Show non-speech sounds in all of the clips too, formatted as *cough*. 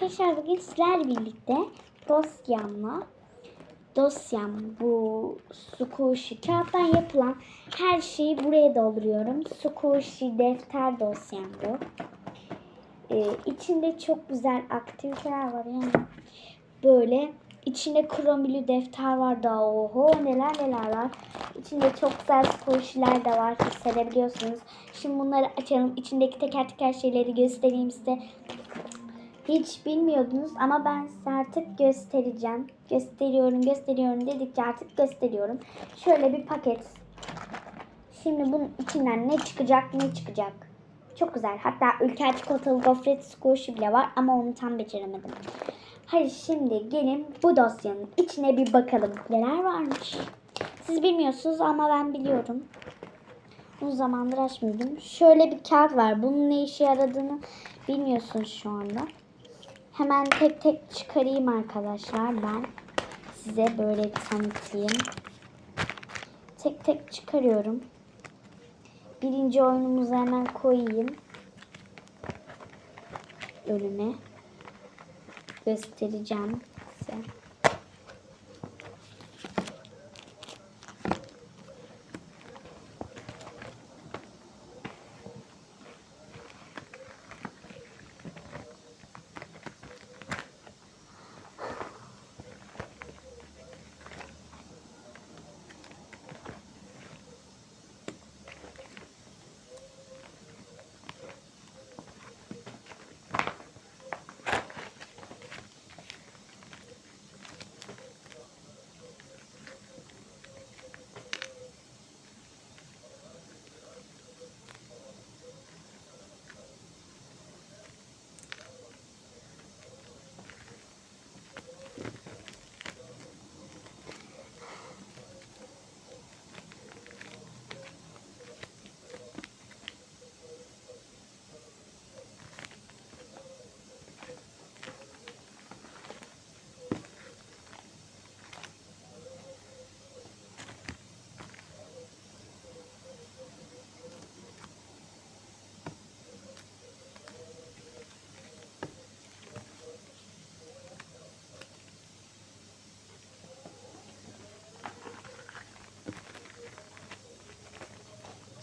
Arkadaşlar bugün sizlerle birlikte dosyamla dosyam bu squishy kağıttan yapılan her şeyi buraya dolduruyorum. Squishy defter dosyam bu. Ee, içinde çok güzel aktiviteler var yani böyle içinde kromili defter var da oho neler neler var. İçinde çok güzel squishy'ler de var hissedebiliyorsunuz. Şimdi bunları açalım. İçindeki teker teker şeyleri göstereyim size. Hiç bilmiyordunuz ama ben size artık göstereceğim. Gösteriyorum, gösteriyorum dedikçe artık gösteriyorum. Şöyle bir paket. Şimdi bunun içinden ne çıkacak, ne çıkacak. Çok güzel. Hatta ülker çikolatalı gofret squishy bile var ama onu tam beceremedim. Hadi şimdi gelin bu dosyanın içine bir bakalım. Neler varmış. Siz bilmiyorsunuz ama ben biliyorum. Uzun zamandır açmıyordum. Şöyle bir kağıt var. Bunun ne işe yaradığını bilmiyorsunuz şu anda. Hemen tek tek çıkarayım arkadaşlar ben. Size böyle bir tanıtayım. Tek tek çıkarıyorum. Birinci oyunumuzu hemen koyayım. Önüme. Göstereceğim size.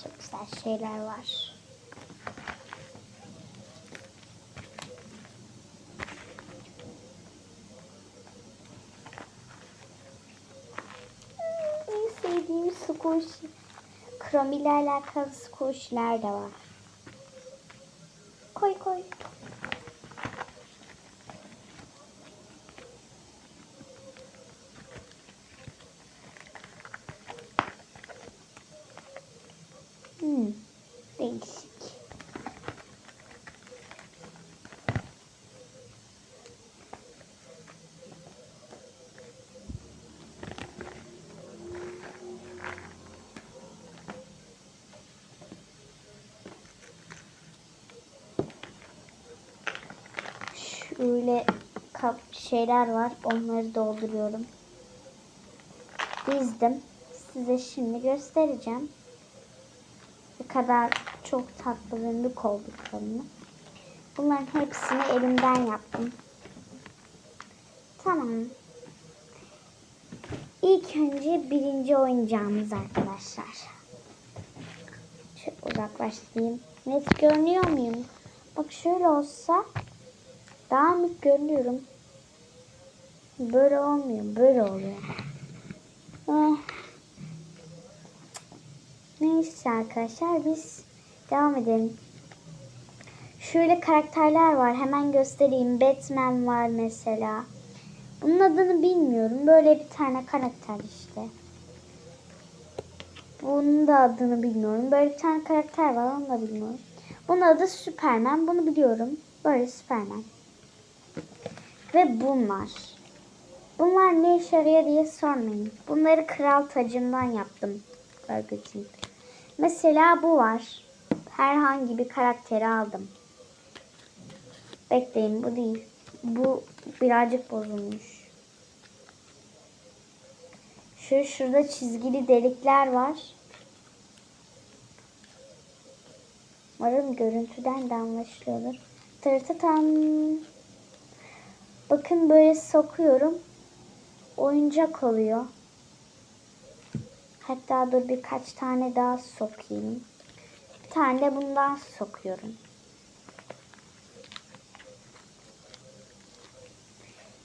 Çok güzel şeyler var. En sevdiğim squishy. Chrome ile alakalı squishy'ler de var. Hmm, değişik. Şöyle kap şeyler var. Onları dolduruyorum. Dizdim. Size şimdi göstereceğim kadar çok tatlı ve olduklarını. Bunların hepsini elimden yaptım. Tamam. İlk önce birinci oyuncağımız arkadaşlar. Şöyle uzaklaştırayım. Net görünüyor muyum? Bak şöyle olsa daha mük görünüyorum. Böyle olmuyor. Böyle oluyor. Ah. Neyse arkadaşlar biz devam edelim. Şöyle karakterler var. Hemen göstereyim. Batman var mesela. Bunun adını bilmiyorum. Böyle bir tane karakter işte. Bunun da adını bilmiyorum. Böyle bir tane karakter var. Onu da bilmiyorum. Bunun adı Superman. Bunu biliyorum. Böyle Superman. Ve bunlar. Bunlar ne işe yarıyor diye sormayın. Bunları kral tacından yaptım. Götüreyim. Mesela bu var. Herhangi bir karakteri aldım. Bekleyin bu değil. Bu birazcık bozulmuş. Şu şurada çizgili delikler var. Umarım görüntüden de anlaşılıyordur. Tırtıtan. Bakın böyle sokuyorum. Oyuncak oluyor. Hatta dur birkaç tane daha sokayım. Bir tane de bundan sokuyorum.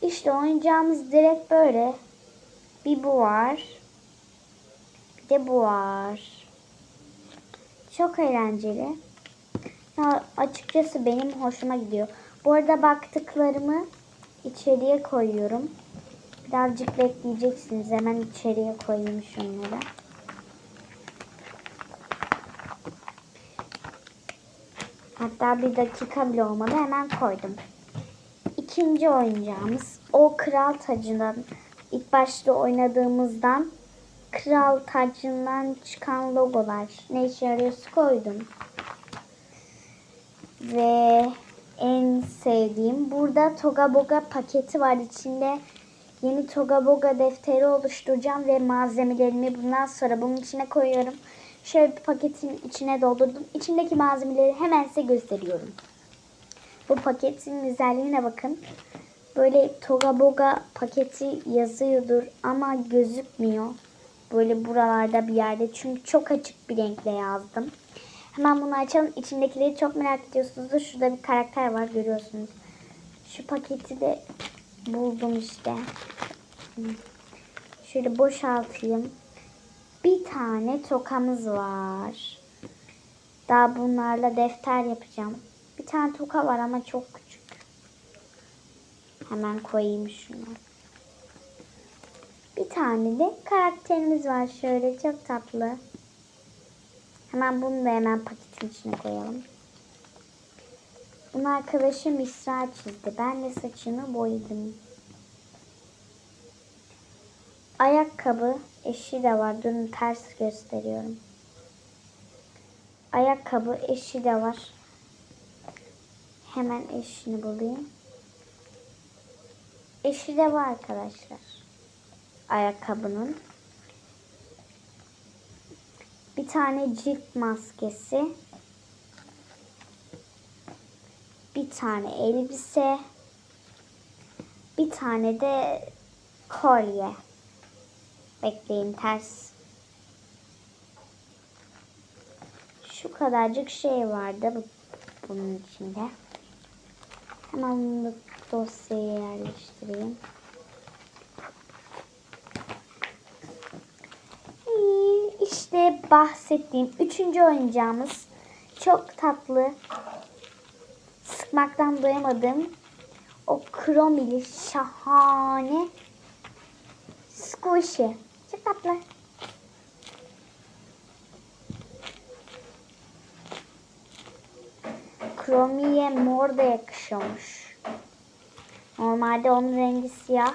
İşte oyuncağımız direkt böyle. Bir bu var. Bir de bu var. Çok eğlenceli. Ya açıkçası benim hoşuma gidiyor. Bu arada baktıklarımı içeriye koyuyorum. Birazcık bekleyeceksiniz. Hemen içeriye koyayım şunları. Hatta bir dakika bile olmadı. Hemen koydum. İkinci oyuncağımız o kral tacından ilk başta oynadığımızdan kral tacından çıkan logolar. Ne işe yarıyorsa koydum. Ve en sevdiğim burada Toga Boga paketi var içinde. Yeni Toga Boga defteri oluşturacağım ve malzemelerimi bundan sonra bunun içine koyuyorum. Şöyle bir paketin içine doldurdum. İçindeki malzemeleri hemen size gösteriyorum. Bu paketin güzelliğine bakın. Böyle Toga Boga paketi yazıyordur ama gözükmüyor. Böyle buralarda bir yerde. Çünkü çok açık bir renkle yazdım. Hemen bunu açalım. İçindekileri çok merak ediyorsunuzdur. Şurada bir karakter var görüyorsunuz. Şu paketi de buldum işte. Şöyle boşaltayım. Bir tane tokamız var. Daha bunlarla defter yapacağım. Bir tane toka var ama çok küçük. Hemen koyayım şunu. Bir tane de karakterimiz var şöyle çok tatlı. Hemen bunu da hemen paketin içine koyalım. Bunu arkadaşım İsra çizdi. Ben de saçını boyadım. Ayakkabı eşi de var. Durun ters gösteriyorum. Ayakkabı eşi de var. Hemen eşini bulayım. Eşi de var arkadaşlar. Ayakkabının. Bir tane cilt maskesi. Bir tane elbise. Bir tane de kolye. Bekleyin ters. Şu kadarcık şey vardı bu, bunun içinde. Hemen bunu dosyaya yerleştireyim. İşte bahsettiğim üçüncü oyuncağımız çok tatlı. Sıkmaktan doyamadım. O kromili şahane squishy. Çok tatlı. Kromiye mor da yakışıyormuş. Normalde onun rengi siyah.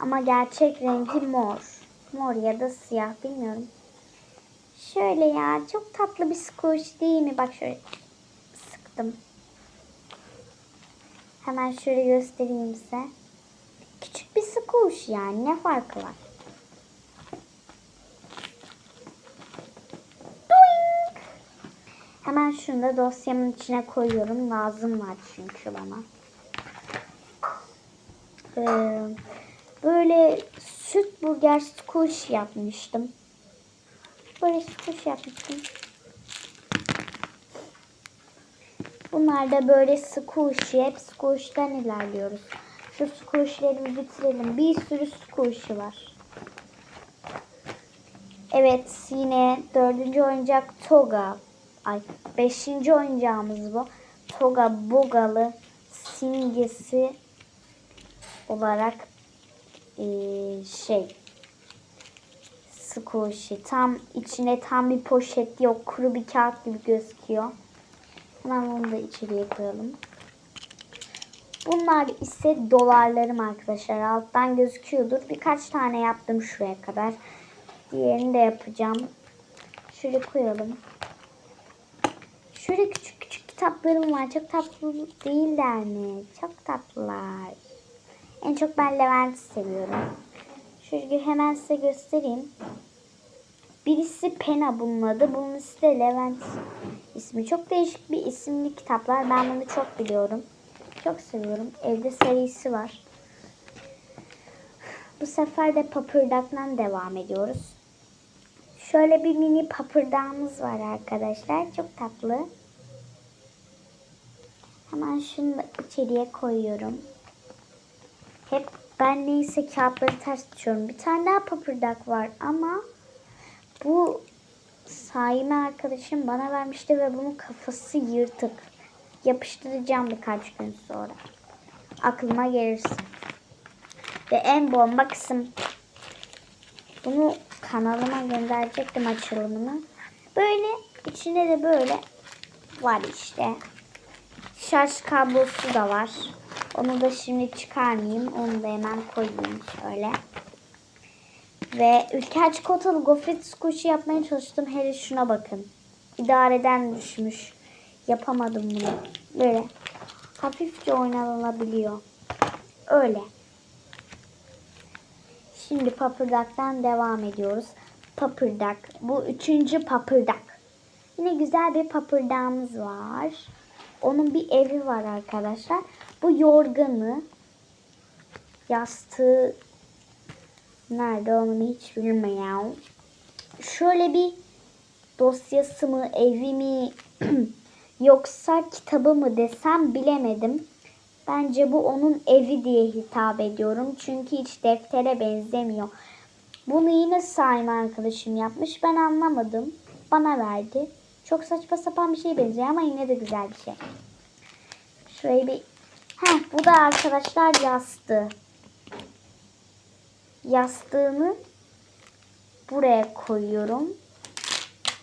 Ama gerçek rengi mor. Mor ya da siyah bilmiyorum. Şöyle ya çok tatlı bir squish değil mi? Bak şöyle sıktım. Hemen şöyle göstereyim size. Küçük bir squish yani ne farkı var? Doink! Hemen şunu da dosyamın içine koyuyorum. Lazım var çünkü bana. Ee, böyle süt burger squish yapmıştım. Böyle squish yapmıştım. Bunlar da böyle squishy. Hep squish'ten ilerliyoruz. Şu squish'leri bitirelim. Bir sürü squish'i var. Evet yine dördüncü oyuncak Toga. Ay beşinci oyuncağımız bu. Toga Bogalı simgesi olarak eee, şey squishy. Tam içine tam bir poşet yok. Kuru bir kağıt gibi gözüküyor. Hemen onu da içeriye koyalım. Bunlar ise dolarlarım arkadaşlar. Alttan gözüküyordur. Birkaç tane yaptım şuraya kadar. Diğerini de yapacağım. Şöyle koyalım. Şöyle küçük küçük kitaplarım var. Çok tatlı değiller mi? Çok tatlılar. En çok ben Levent'i seviyorum. Şöyle hemen size göstereyim. Birisi Pena bunun adı. Bunun ismi de Levent ismi. Çok değişik bir isimli kitaplar. Ben bunu çok biliyorum. Çok seviyorum. Evde serisi var. Bu sefer de papırdaktan devam ediyoruz. Şöyle bir mini papırdağımız var arkadaşlar. Çok tatlı. Hemen şunu içeriye koyuyorum. Hep ben neyse kağıtları ters tutuyorum. Bir tane daha papırdak var ama bu Saime arkadaşım bana vermişti ve bunun kafası yırtık. Yapıştıracağım birkaç gün sonra. Aklıma gelirse. Ve en bomba kısım. Bunu kanalıma gönderecektim açılımını. Böyle içinde de böyle var işte. Şarj kablosu da var. Onu da şimdi çıkarmayayım. Onu da hemen koyayım şöyle. Ve ülker çikolatalı gofret squishy yapmaya çalıştım. Hele şuna bakın. İdareden düşmüş. Yapamadım bunu. Böyle hafifçe oynanılabiliyor. Öyle. Şimdi papırdaktan devam ediyoruz. Papırdak. Bu üçüncü papırdak. Yine güzel bir papırdağımız var. Onun bir evi var arkadaşlar. Bu yorganı, yastığı nerede onu hiç bilmiyorum. Şöyle bir dosyası mı, evi mi *clears throat* yoksa kitabı mı desem bilemedim. Bence bu onun evi diye hitap ediyorum. Çünkü hiç deftere benzemiyor. Bunu yine Saim arkadaşım yapmış. Ben anlamadım. Bana verdi. Çok saçma sapan bir şey benziyor ama yine de güzel bir şey. Şurayı bir... Heh, bu da arkadaşlar yastığı. Yastığını buraya koyuyorum.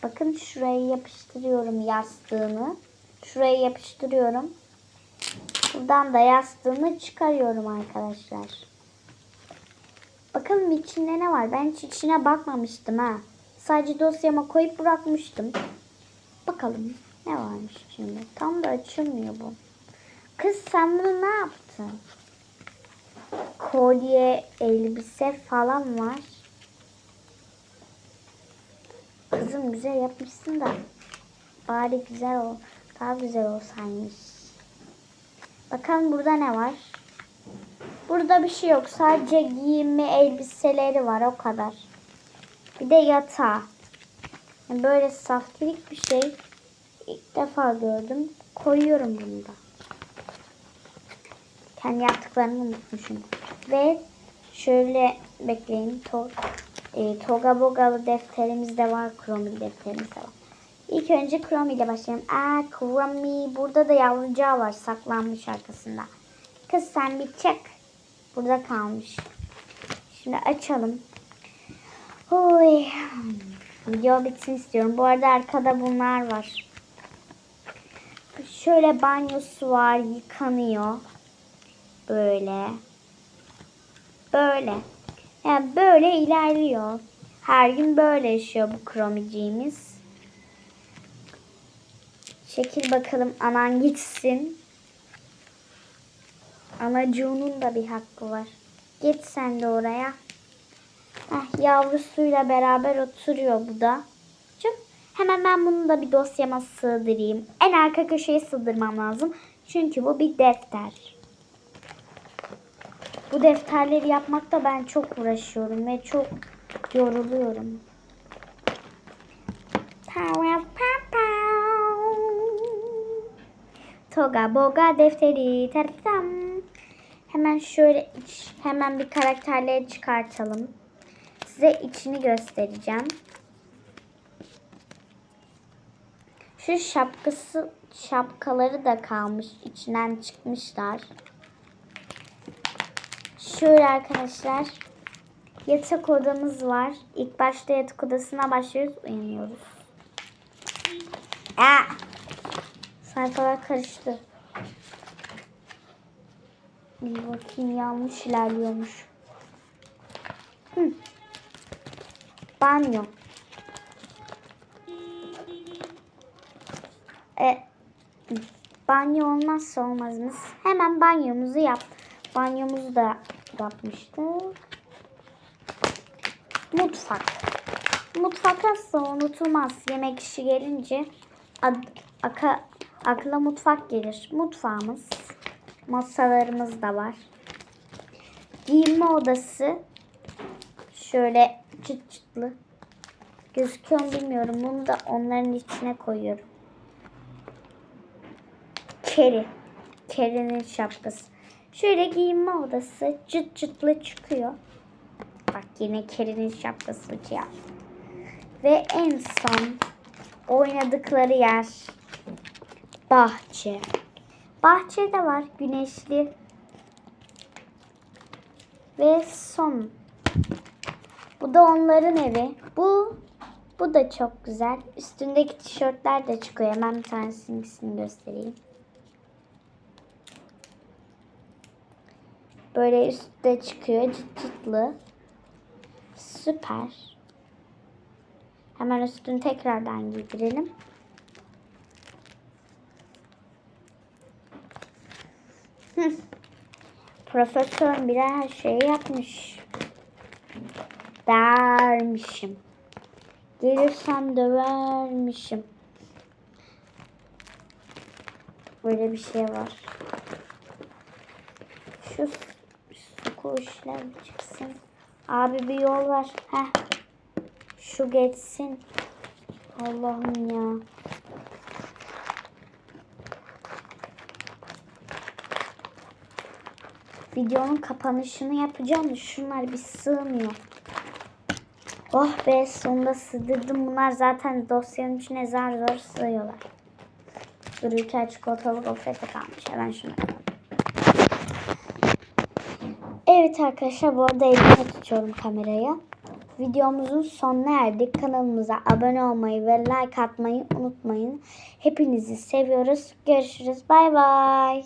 Bakın şuraya yapıştırıyorum yastığını. Şuraya yapıştırıyorum. Buradan da yastığını çıkarıyorum arkadaşlar. Bakalım içinde ne var? Ben hiç içine bakmamıştım ha. Sadece dosyama koyup bırakmıştım. Bakalım ne varmış içinde. Tam da açılmıyor bu. Kız sen bunu ne yaptın? Kolye, elbise falan var. Kızım güzel yapmışsın da. Bari güzel ol. Daha güzel olsaymış. Bakalım burada ne var? Burada bir şey yok. Sadece giyinme elbiseleri var. O kadar. Bir de yatağı. Böyle saftirik bir şey. İlk defa gördüm. Koyuyorum bunu da. Kendi yaptıklarımı unutmuşum. Ve şöyle bekleyin. To e, Toga Bogalı defterimiz de var. Kromi defterimiz de var. İlk önce Chrome ile başlayalım. Aa Chrome burada da yavrucağı var saklanmış arkasında. Kız sen bir çık. Burada kalmış. Şimdi açalım. Oy. Video bitsin istiyorum. Bu arada arkada bunlar var. Şöyle banyosu var. Yıkanıyor. Böyle. Böyle. Yani böyle ilerliyor. Her gün böyle yaşıyor bu kromiciğimiz. Çekil bakalım anan gitsin. Anacığının da bir hakkı var. Git sen de oraya. Heh, yavrusuyla beraber oturuyor bu da. Çık. Hemen ben bunu da bir dosyama sığdırayım. En arka köşeye sığdırmam lazım. Çünkü bu bir defter. Bu defterleri yapmakta ben çok uğraşıyorum ve çok yoruluyorum. Toga boga defteri tartam. Hemen şöyle hemen bir karakterleri çıkartalım. Size içini göstereceğim. Şu şapkası şapkaları da kalmış. içinden çıkmışlar. Şöyle arkadaşlar. Yatak odamız var. İlk başta yatak odasına başlıyoruz. Uyanıyoruz. Aa! Sayfalar karıştı. Bir bakayım yanlış ilerliyormuş. Hı. Banyo. E, banyo olmazsa olmazımız. Hemen banyomuzu yap. Banyomuzu da yapmıştık. Mutfak. Mutfak asla unutulmaz. Yemek işi gelince ad, aka, akla mutfak gelir. Mutfağımız. Masalarımız da var. Giyinme odası. Şöyle çıt çıtlı. Gözüküyor mu bilmiyorum. Bunu da onların içine koyuyorum. Keri. Kerinin şapkası. Şöyle giyinme odası çıt çıtlı çıkıyor. Bak yine Kerinin şapkası ya. Ve en son oynadıkları yer bahçe. Bahçe de var güneşli. Ve son. Bu da onların evi. Bu bu da çok güzel. Üstündeki tişörtler de çıkıyor. Hemen bir tanesini göstereyim. Böyle üstte çıkıyor çıt çıtlı. Süper. Hemen üstünü tekrardan giydirelim. Profesör bile her şeyi yapmış. Dermişim. Gelirsem dövermişim. Böyle bir şey var. Şu su koğuşlar bir çıksın. Abi bir yol var. Heh. Şu geçsin. Allah'ım ya. Videonun kapanışını yapacağım da şunlar bir sığmıyor. Oh be sonunda sığdırdım. Bunlar zaten dosyanın içine zar zor sığıyorlar. Dur ülker çikolatalı gofrete kalmış. Hemen şunu alalım. Evet arkadaşlar bu arada elimle tutuyorum kamerayı. Videomuzun sonuna erdik. Kanalımıza abone olmayı ve like atmayı unutmayın. Hepinizi seviyoruz. Görüşürüz. Bay bay.